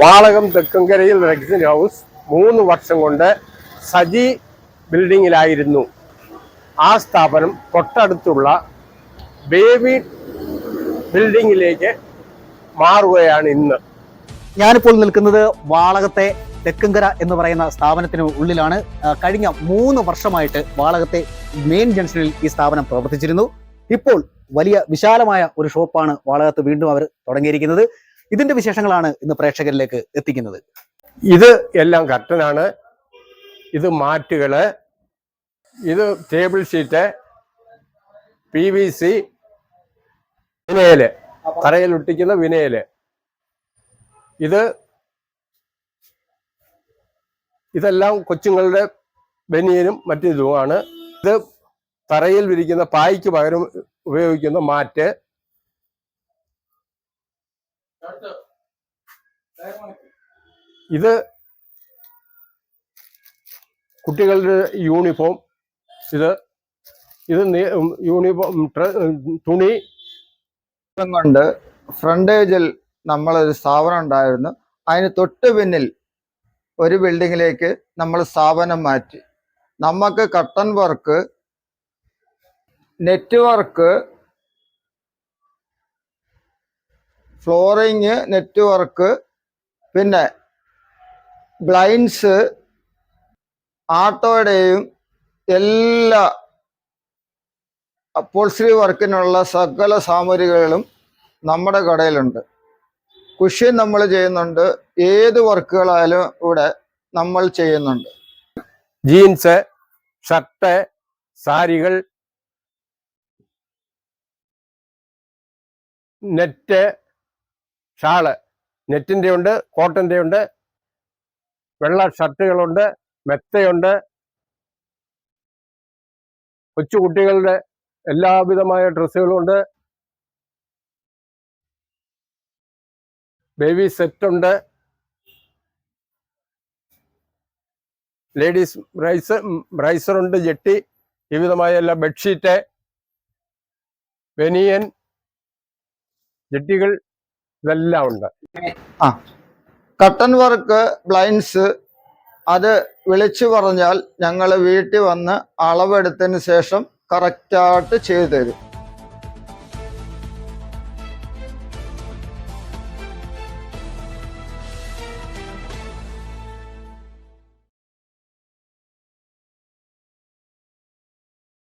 Valakom തെക്കങ്കരയിൽ rexine house മൂന്ന് വർഷം കൊണ്ട് സജി ബിൽഡിങ്ങിലായിരുന്നു. ആ സ്ഥാപനം തൊട്ടടുത്തുള്ള ബേബി ബിൽഡിങ്ങിലേക്ക് മാറുകയാണ് ഇന്ന്. ഞാനിപ്പോൾ നിൽക്കുന്നത് വാളകത്തെ തെക്കങ്കര എന്ന് പറയുന്ന സ്ഥാപനത്തിന് ഉള്ളിലാണ്. കഴിഞ്ഞ മൂന്ന് വർഷമായിട്ട് വാളകത്തെ മെയിൻ ജംഗ്ഷനിൽ ഈ സ്ഥാപനം പ്രവർത്തിച്ചിരുന്നു. ഇപ്പോൾ വലിയ വിശാലമായ ഒരു ഷോപ്പാണ് വാളകത്ത് വീണ്ടും അവർ തുടങ്ങിയിരിക്കുന്നത്. ഇതിന്റെ വിശേഷങ്ങളാണ് ഇന്ന് പ്രേക്ഷകരിലേക്ക് എത്തിക്കുന്നത്. ഇത് എല്ലാം കർട്ടനാണ് ഇത് മാറ്റുകൾ. ഇത് table sheet. P V C. Vinyl. തറയിൽ ഒട്ടിക്കുന്ന വിനയൽ. ഇത് ഇതെല്ലാം കൊച്ചുങ്ങളുടെ ബനിയനും മറ്റിതുമാണ് ഇത് തറയിൽ വിരിക്കുന്ന പായ്ക്ക് പകരം ഉപയോഗിക്കുന്ന മാറ്റ്. ഇത് കുട്ടികളുടെ യൂണിഫോം. ഇത് ഇത് യൂണിഫോം തുണി. കൊണ്ട് ഫ്രണ്ടേജിൽ നമ്മളൊരു സ്ഥാപനം ഉണ്ടായിരുന്നു. അതിന് തൊട്ട് പിന്നിൽ ഒരു ബിൽഡിങ്ങിലേക്ക് നമ്മൾ സ്ഥാപനം മാറ്റി. നമുക്ക് curtain work net work flooring net work പിന്നെ ബ്ലൈൻഡ്സ് ആട്ടോയുടെയും എല്ലാ അപ്പോൾസറി വർക്കിനുള്ള സകല സാമഗ്രികളും നമ്മുടെ കടയിലുണ്ട്. കുഷ്യൻ നമ്മൾ ചെയ്യുന്നുണ്ട്. ഏത് വർക്കുകളായാലും ഇവിടെ നമ്മൾ ചെയ്യുന്നുണ്ട്. ജീൻസ് ഷർട്ട് സാരികൾ നെറ്റ് ഷാൾ. നെറ്റിന്റെ ഉണ്ട് കോട്ടന്റെ ഉണ്ട് വെള്ള ഷർട്ടുകളുണ്ട് മെത്തയുണ്ട്. കൊച്ചുകുട്ടികളുടെ എല്ലാവിധമായ ഡ്രസ്സുകളുണ്ട്. ബേബി സെറ്റ് ഉണ്ട് ലേഡീസ് ബ്രൈസ് ബ്രൈസർ ഉണ്ട് ജെട്ടി വിവിധമായ എല്ലാ ബെഡ്ഷീറ്റ് ബനിയൻ ജെട്ടികൾ ഇതെല്ലാം ഉണ്ട്. ആ. കട്ടൻ വർക്ക് ബ്ലൈൻഡ്സ് അത് വിളിച്ചു പറഞ്ഞാൽ ഞങ്ങൾ വീട്ടിൽ വന്ന് അളവെടുത്തതിന് ശേഷം കറക്റ്റായിട്ട് ചെയ്തു തരും.